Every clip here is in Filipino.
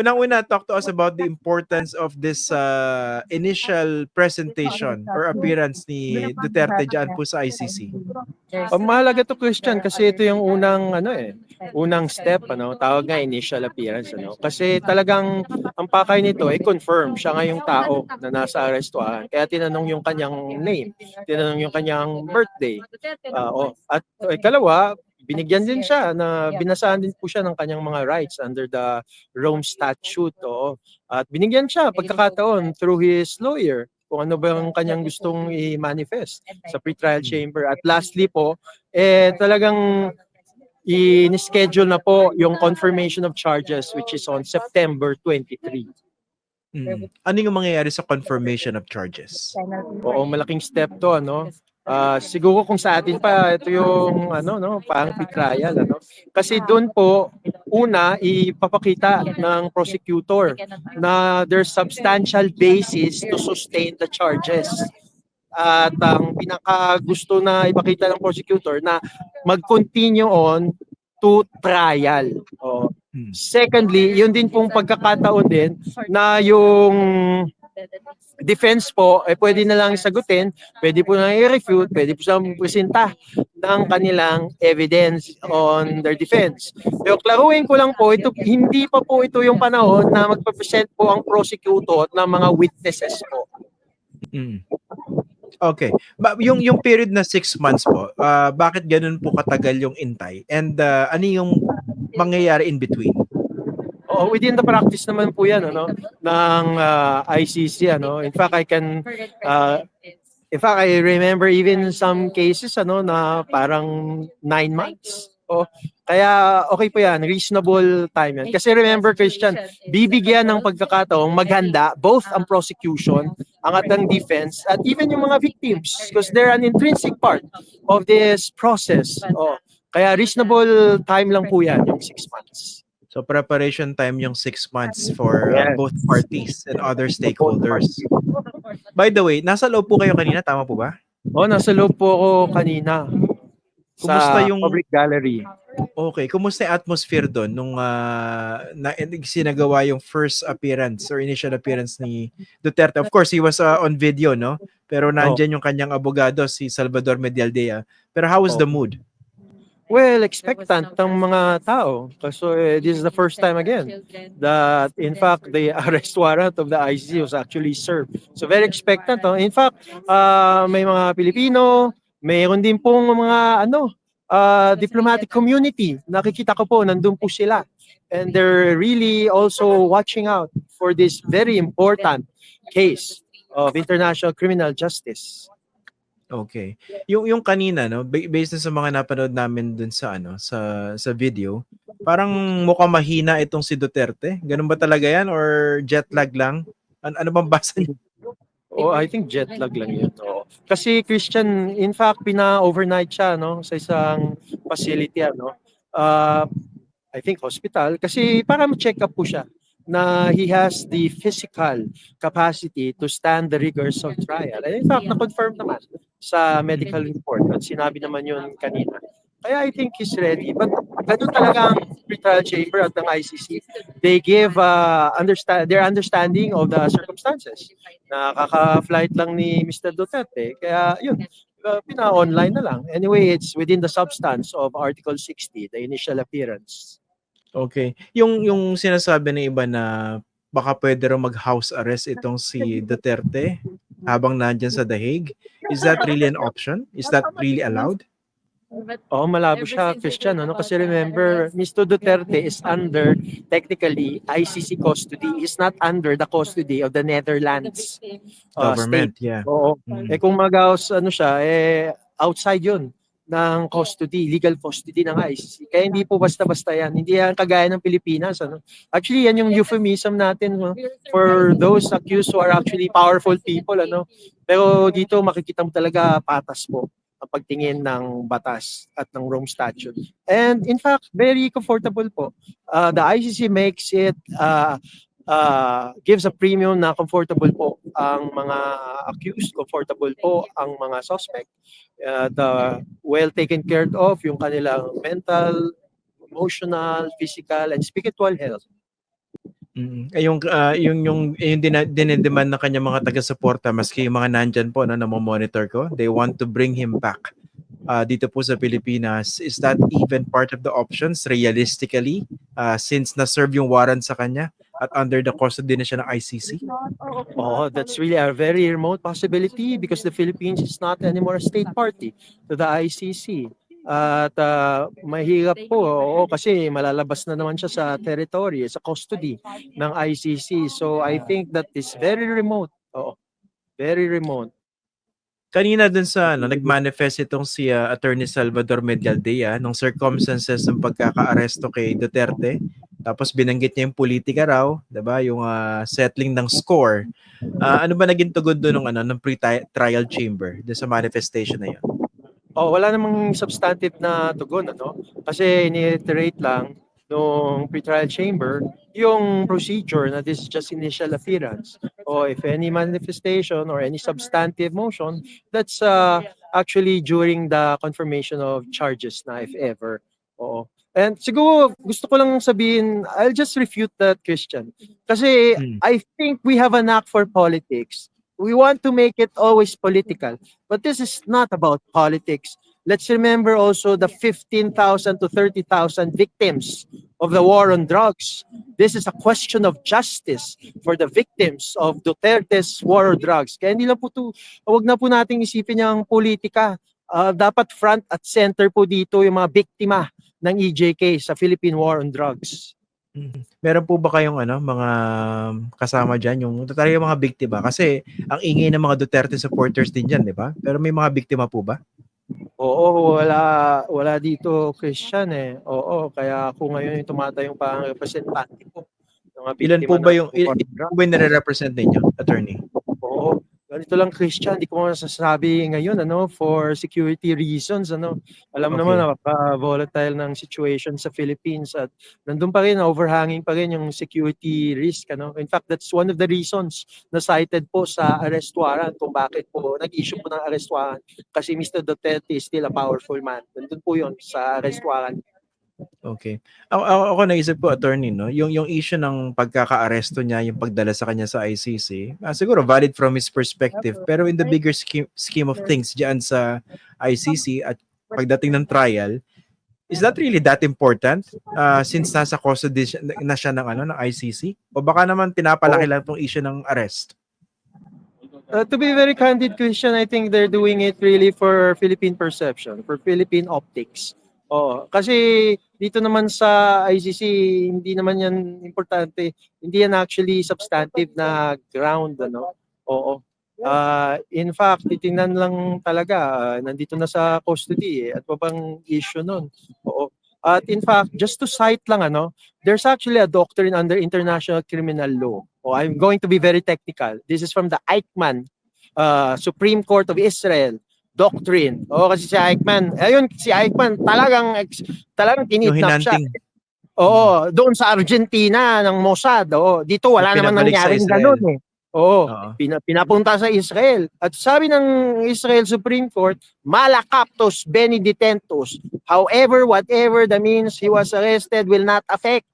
unang-una, talk to us about the importance of this uh, initial presentation or appearance ni Duterte dyan po sa ICC. Ang mahalaga to Christian kasi ito yung unang ano eh, unang step ano, tawag nga initial appearance ano. Kasi talagang ang pakay nito ay confirm siya nga yung tao na nasa arrestuhan. Kaya tinanong yung kanyang name, tinanong yung kanyang birthday. Ah, oh, at eh, kalawa, binigyan din siya na binasahan din po siya ng kanyang mga rights under the Rome Statute. Oo. At binigyan siya pagkakataon through his lawyer kung ano ba yung kanyang gustong i-manifest sa pretrial chamber. At lastly po, eh talagang in-schedule na po yung confirmation of charges which is on September 23. Mm. Ano yung mangyayari sa confirmation of charges? Oo, malaking step to, ano? Ah, siguro kung sa atin pa ito yung ano no, pang trial ano. Kasi doon po una ipapakita ng prosecutor na there's substantial basis to sustain the charges. At ang pinaka gusto na ipakita ng prosecutor na mag-continue on to trial. Oh. Hmm. Secondly, yun din pong pagkakataon din na yung defense po, eh, pwede na lang sagutin, pwede po na i-refute, pwede po silang presenta ng kanilang evidence on their defense. Pero klaruin ko lang po, ito, hindi pa po ito yung panahon na magpapresent po ang prosecutor ng mga witnesses po. Mm. Okay. Ba, yung yung period na six months po, ah, bakit ganun po katagal yung intay? And ah, ano yung mangyayari in between? Oo, within the practice naman po yan, ano, ng ah, ICC, ano. In fact, I can, uh, in fact, I remember even some cases, ano, na parang nine months. Oh, kaya okay po yan, reasonable time yan. Kasi remember, Christian, bibigyan ng pagkakataong maghanda both ang prosecution, ang atang defense, at even yung mga victims because they're an intrinsic part of this process. Oh, kaya reasonable time lang po yan, yung six months. So preparation time yung six months for uh, Yes. both parties and other stakeholders. By the way, nasa loob po kayo kanina, tama po ba? Oh, nasa loob po ako kanina. Kumusta sa yung- public gallery? Okay, kumusta yung atmosphere doon nung ah, na sinagawa yung first appearance or initial appearance ni Duterte? Of course, he was ah, on video, no? Pero nandyan yung kanyang abogado, si Salvador Medialdea. Pero how was Oh. the mood? Well, expectant ng mga tao. Kasi eh, this is the first time again that in fact the arrest warrant of the ICC was actually served. So very expectant. oh. In fact, ah, may mga Pilipino, mayroon din pong mga ano, ah, diplomatic community. Nakikita ko po, nandun po sila. And they're really also watching out for this very important case of international criminal justice. Okay. Yung yung kanina no, ba- based sa mga napanood namin dun sa ano, sa sa video, parang mukhang mahina itong si Duterte. Ganun ba talaga 'yan or jet lag lang? An- ano bang basa niyo? Oh, I think jet lag lang yun. Oo. Kasi Christian, in fact, pina-overnight siya no, sa isang facility. Ano, uh, I think hospital. Kasi para ma-check up po siya na he has the physical capacity to stand the rigors of trial. And in fact, na-confirm naman sa medical report at sinabi naman yun kanina. Kaya I think he's ready. But ganun talaga ang pretrial chamber at ng ICC. They give uh, understand their understanding of the circumstances. Nakaka-flight lang ni Mr. Duterte. Kaya yun, uh, pina-online na lang. Anyway, it's within the substance of Article 60, the initial appearance. Okay. Yung yung sinasabi ng iba na baka pwede raw mag-house arrest itong si Duterte habang nandyan sa The Hague. Is that really an option? Is that really allowed? Oh, malabo siya, Christian. Ano? Kasi remember, Mr. Duterte is under, technically, ICC custody. He's not under the custody of the Netherlands uh, Government, state. yeah. Oo. Mm. Eh kung mag-house, ano siya, eh, outside yun ng custody, legal custody ng ICC. Kaya hindi po basta-basta yan. Hindi yan kagaya ng Pilipinas. Ano? Actually, yan yung euphemism natin no? for those accused who are actually powerful people. Ano? Pero dito makikita mo talaga patas po ang pagtingin ng batas at ng Rome Statute. And in fact, very comfortable po. Uh, the ICC makes it uh, uh, gives a premium na comfortable po ang mga accused, comfortable po ang mga suspect. Uh, the well taken care of yung kanilang mental, emotional, physical, and spiritual health. Mm. Eh, yung, ah, yung, yung, yung dina- dinedemand ng kanyang mga taga-suporta, maski yung mga nandyan po na monitor ko, they want to bring him back uh, dito po sa Pilipinas. Is that even part of the options realistically uh, since na-serve yung warrant sa kanya at under the custody na siya ng ICC? Oh, that's really a very remote possibility because the Philippines is not anymore a state party to the ICC. At ah, mahirap po, oo, kasi malalabas na naman siya sa territory, sa custody ng ICC. So I think that is very remote. Oo, very remote. Kanina dun sa ano, nag-manifest itong si uh, Attorney Salvador Medialdea nung circumstances ng pagkaka-aresto kay Duterte. Tapos binanggit niya yung politika raw, 'di ba? Yung ah, settling ng score. Ah, ano ba naging tugon doon ng ano ng pre-trial chamber dun sa manifestation na 'yon? Oh, wala namang substantive na tugon ano kasi ini-reiterate lang nung pretrial chamber yung procedure na this is just initial appearance or if any manifestation or any substantive motion that's uh, actually during the confirmation of charges na if ever. Oo. And siguro gusto ko lang sabihin I'll just refute that Christian kasi Hmm. I think we have a knack for politics. We want to make it always political. But this is not about politics. Let's remember also the 15,000 to 30,000 victims of the war on drugs. This is a question of justice for the victims of Duterte's war on drugs. Kaya hindi lang po to, wag na po nating isipin yung politika. Ah, dapat front at center po dito yung mga biktima ng EJK sa Philippine War on Drugs. Mhm. Meron po ba kayong ano, mga kasama diyan yung talaga yung mga biktima kasi ang ingay ng mga Duterte supporters din diyan, 'di ba? Pero may mga biktima po ba? Oo, wala wala dito Christian eh. Oo, kaya ako ngayon yung tumatayong parang representante ng mga Ilan po ba ng yung ilan po ba yung nare-represent ninyo, attorney? Oo. Ganito lang Christian, di ko masasabi ngayon ano for security reasons ano. Alam Okay. naman napaka-volatile ng situation sa Philippines at nandun pa rin overhanging pa rin yung security risk ano. In fact, that's one of the reasons na cited po sa arrest warrant kung bakit po nag-issue po ng arrest warrant kasi Mr. Duterte is still a powerful man. Nandun po 'yon sa arrest warrant. Okay. Ako, ako, ako naisip ko, attorney, no? Yung, yung issue ng pagkaka-aresto niya, yung pagdala sa kanya sa ICC, ah, siguro valid from his perspective. Pero in the bigger scheme, scheme of things diyan sa ICC at pagdating ng trial, is that really that important Ah, since nasa custody siya- na siya ng, ano, ng ICC? O baka naman pinapalaki lang itong issue ng arrest? Uh, to be very candid, Christian, I think they're doing it really for Philippine perception, for Philippine optics. Oo. Kasi dito naman sa ICC, hindi naman yan importante. Hindi yan actually substantive na ground. Ano? Oo. Ah, in fact, titingnan lang talaga, ah, nandito na sa custody eh, at pabang issue nun. Oo. At in fact, just to cite lang ano, there's actually a doctrine under international criminal law. Oh, I'm going to be very technical. This is from the Eichmann uh, Supreme Court of Israel doctrine. Oh, kasi si Eichmann, ayun si Eichmann talagang ex- talagang kinidnap siya. Oo, doon sa Argentina ng Mossad. Oo, dito wala naman Pinabalik sa nangyaring ganun eh. Oo, Oo. pina- pinapunta sa Israel. At sabi ng Israel Supreme Court, malakaptos benedictentus. However, whatever the means he was arrested will not affect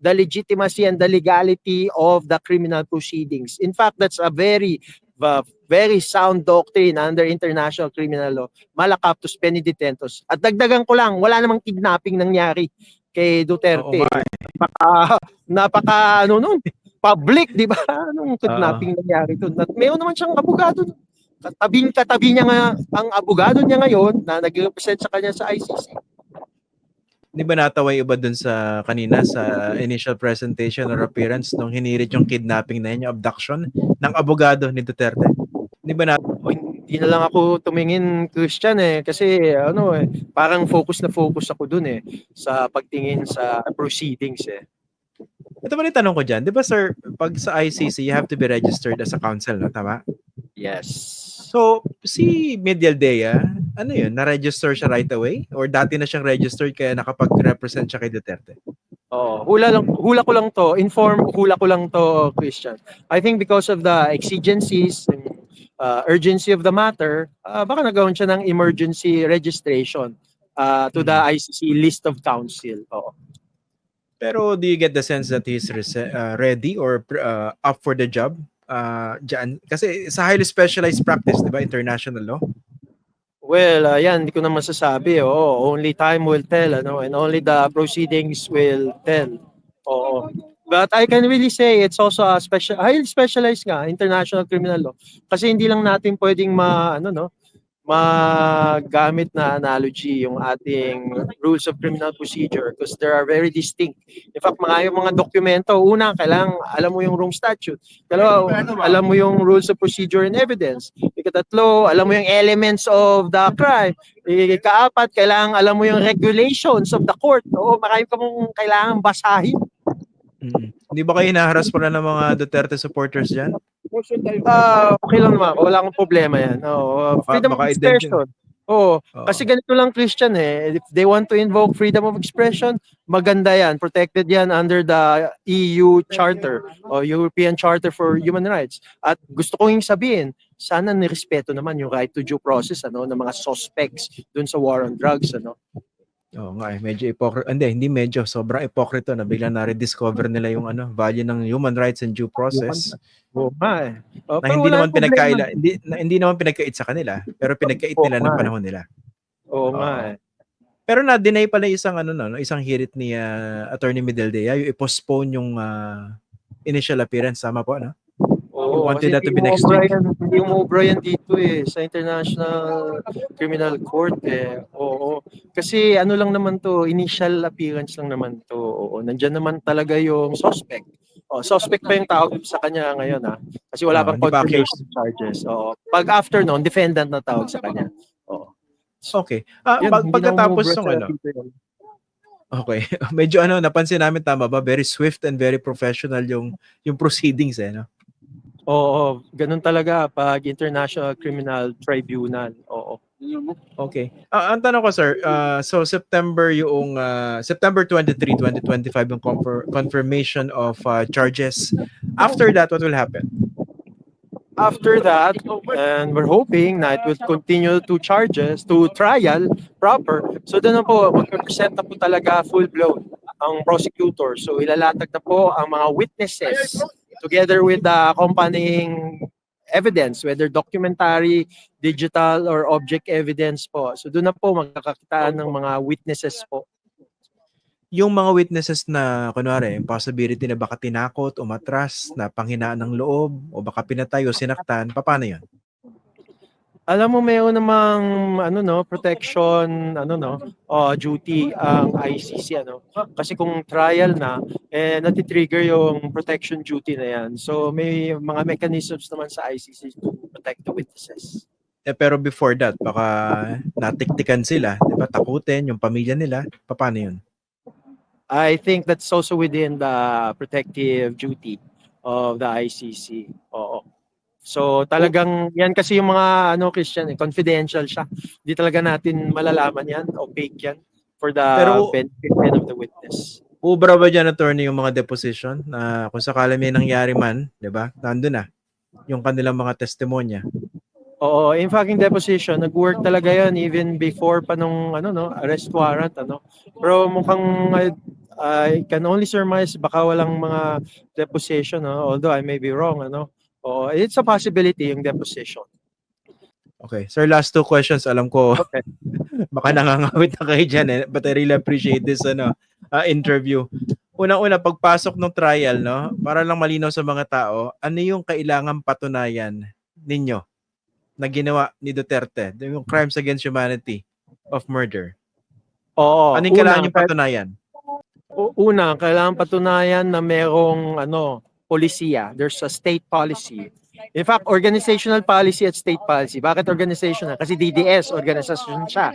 the legitimacy and the legality of the criminal proceedings. In fact, that's a very uh, very sound doctrine under international criminal law. Malakaptos benedictentus. At dagdagan ko lang, wala namang kidnapping nangyari kay Duterte. Nga napaka napaka ano nun, public, di ba? Anong kidnapping nangyari doon? At mayroon naman siyang abogado. dun. Katabing katabi niya nga ang abogado niya ngayon na nag-represent sa kanya sa ICC. Di ba natawa yung iba dun sa kanina sa initial presentation or appearance nung hinirit yung kidnapping na yun, yung abduction ng abogado ni Duterte? Di ba na O, hindi na lang ako tumingin Christian eh kasi ano eh parang focus na focus ako dun eh sa pagtingin sa proceedings eh. Ito ba yung tanong ko dyan? Di ba sir, pag sa ICC, you have to be registered as a counsel, no? Tama? Yes. So, si Medialdea, ano yun? Na-register siya right away? Or dati na siyang registered kaya nakapag-represent siya kay Duterte? Oh, hula lang hula ko lang to, inform hula ko lang to Christian. I think because of the exigencies and uh, urgency of the matter, uh, baka nagawin siya ng emergency registration uh, to the ICC list of council. Oo. Pero do you get the sense that he's uh, ready or uh, up for the job? Uh, dyan? Kasi sa highly specialized practice, di ba? International law. Well, uh, yan, hindi ko na masasabi. Oo, only time will tell, ano, and only the proceedings will tell. Oo. But I can really say it's also a special, highly specialized nga, international criminal law. Kasi hindi lang natin pwedeng ma, ano, no, magamit na analogy yung ating rules of criminal procedure because there are very distinct. In fact, mga yung mga dokumento, una, kailangan alam mo yung Rome statute. Dalawa, alam mo yung rules of procedure and evidence. Ikatatlo, alam mo yung elements of the crime. Ikaapat, kailangan alam mo yung regulations of the court. Oo, marami ka mong kailangan basahin. Mm. Hindi ba kayo hinaharas pa ng mga Duterte supporters dyan? Ah, okay lang naman. Wala akong problema yan. Oo, Baka- freedom of baka expression. Oo, Oo. kasi ganito lang Christian eh. If they want to invoke freedom of expression, maganda yan. Protected yan under the EU Charter o European Charter for Human Rights. At gusto kong sabihin, sana nirespeto naman yung right to due process ano ng mga suspects dun sa war on drugs ano. Oo nga eh, medyo hypocrite. Hindi, hindi medyo. Sobrang hypocrite na biglang na-rediscover nila yung ano, value ng human rights and due process. Oo nga eh. Oh, na hindi naman pinagkaila, hindi, na, hindi naman pinagkait sa kanila, pero pinagkait nila ng nga eh. panahon nila. Oo nga Oo. eh. Pero na-deny pala isang ano no, isang hirit ni ah, Attorney Mideldea, yung i-postpone yung ah, initial appearance sama po no? Oo, wanted that to be next uubra week. yan- umuubra yan dito eh, sa International Criminal Court eh. Oo. Kasi ano lang naman to, initial appearance lang naman to. Oo. Nandyan naman talaga yung suspect. Oh, suspect pa yung tawag sa kanya ngayon ha. Kasi wala Ah, pang pa confirmation charges. Oo. Pag after noon, defendant na tawag sa kanya. Oo. Okay. Ah, pag, na pagkatapos ng ano, okay. Medyo ano, napansin namin tama ba? Very swift and very professional yung yung proceedings eh, no? Oo, ganun talaga pag International Criminal Tribunal. Oo. Okay. Ah, ang tanong ko sir, ah, so September yung ah, September 23, 2025 yung confir- confirmation of ah, charges. After that, what will happen? after that, and we're hoping na it will continue to charges, to trial proper. So doon na po, mag-present na po talaga full-blown ang prosecutor. So ilalatag na po ang mga witnesses together with the accompanying evidence, whether documentary, digital, or object evidence po. So doon na po magkakakitaan ng mga witnesses po. Yung mga witnesses na, kunwari, yung possibility na baka tinakot, umatras, na panghinaan ng loob, o baka pinatay o sinaktan, paano yun? Alam mo mayroon namang ano no, protection ano no, uh, duty ang ICC ano. Kasi kung trial na eh nati-trigger yung protection duty na yan. So may mga mechanisms naman sa ICC to protect the witnesses. Eh, pero before that, baka natiktikan sila, di ba? Takutin yung pamilya nila, paano yun? I think that's also within the protective duty of the ICC. Oo. So talagang yan kasi yung mga ano Christian, eh, confidential siya. Hindi talaga natin malalaman yan, opaque yan for the Pero- benefit of the witness. Ubra ba dyan, attorney, yung mga deposition na kung sakala may nangyari man, di ba? Nandun na yung kanilang mga testimonya. Oo, in fact, in deposition, nag-work talaga yan even before pa nung ano, no, arrest warrant. Ano. Pero mukhang I, I can only surmise baka walang mga deposition, no? although I may be wrong. Ano. Oo, it's a possibility yung deposition. Okay. Sir, last two questions. Alam ko, Okay. baka nangangawit na kayo dyan eh. But I really appreciate this ano, uh, interview. Unang-una, pagpasok ng trial, no? Para lang malinaw sa mga tao, ano yung kailangan patunayan ninyo na ginawa ni Duterte? Yung crimes against humanity of murder. Oo, Ano yung kailangan yung patunayan? una, kailangan patunayan na merong ano, polisiya. There's a state policy. In fact, organizational policy at state policy. Bakit organizational? Kasi DDS, organisasyon siya.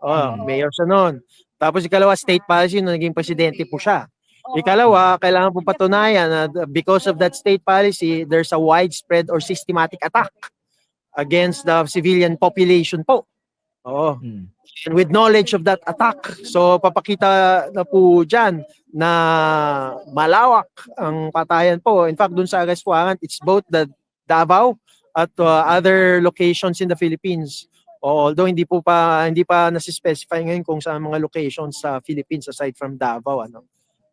Oh, mayor siya noon. Tapos ikalawa, state policy nung naging presidente po siya. Ikalawa, kailangan po patunayan na because of that state policy, there's a widespread or systematic attack against the civilian population po. Oo. Hmm. And with knowledge of that attack, so papakita na po dyan na malawak ang patayan po. In fact, dun sa arrest warrant, it's both the Davao at uh, other locations in the Philippines. Although hindi po pa hindi pa nasi-specify ngayon kung saan mga locations sa Philippines aside from Davao ano.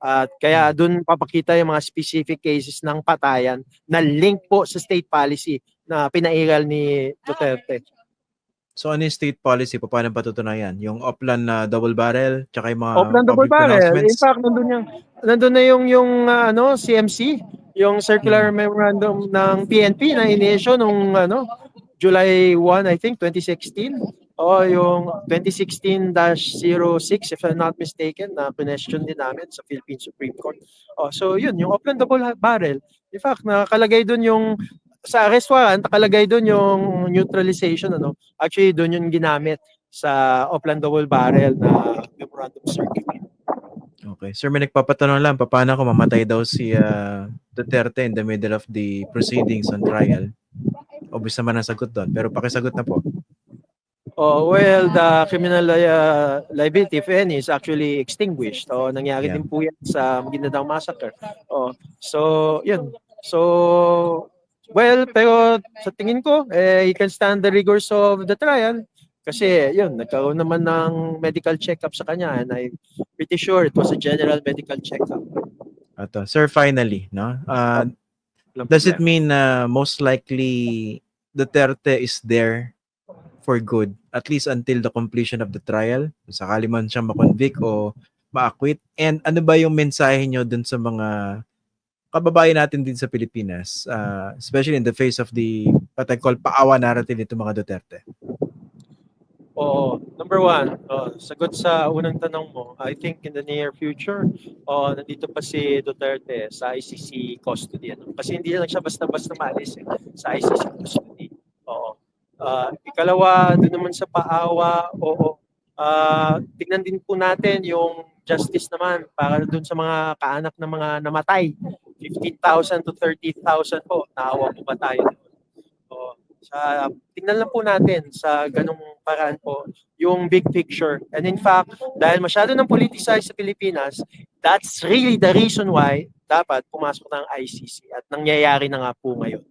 At kaya doon papakita yung mga specific cases ng patayan na link po sa state policy na pinairal ni Duterte. So ano yung state policy? Paano patutunayan? Yung upland na double barrel, tsaka yung mga Oakland double barrel. In fact, nandun yung nandun na yung yung ah, ano CMC, yung circular memorandum ng PNP na iniissue nung ano July 1 I think 2016 o yung 2016-06 if I'm not mistaken na question din namin sa Philippine Supreme Court. Oh, so yun, yung Oakland double barrel. In fact, nakalagay doon yung sa arrest warrant, nakalagay doon yung neutralization ano. Actually doon yung ginamit sa Oakland double barrel na memorandum circular. Okay. Sir, may nagpapatanong lang, paano kung mamatay daw si ah, Duterte in the middle of the proceedings on trial? Obvious naman ang sagot doon, pero pakisagot na po. Oh, well, the criminal uh, liability, if any, is actually extinguished. Oh, nangyari Yeah. din po yan sa Maguindanao Massacre. Oh, so, yun. So, well, pero sa tingin ko, eh, he can stand the rigors of the trial. Kasi, yun, nagkaroon naman ng medical check-up sa kanya and I'm pretty sure it was a general medical check-up. Ato. Sir, finally, no? Walang does it mean na most likely Duterte is there for good at least until the completion of the trial? Sakali man siyang makonvict o ma-acquit? And ano ba yung mensahe nyo dun sa mga kababayan natin din sa Pilipinas, ah, especially in the face of the what I call paawa narrative nito mga Duterte? Oo. Number one, oh, sagot sa unang tanong mo, I think in the near future, oh, nandito pa si Duterte sa ICC custody. Ano? Kasi hindi lang siya basta-basta maalis eh, sa ICC custody. Oo. Ah, ikalawa, doon naman sa paawa, oo. Ah, tignan din po natin yung justice naman para doon sa mga kaanak ng mga namatay. 15,000 to 30,000 po. Naawa po ba tayo? Oo. Sa, tingnan lang po natin sa ganong paraan po yung big picture. And in fact, dahil masyado ng politicized sa Pilipinas, that's really the reason why dapat pumasok ng ICC at nangyayari na nga po ngayon.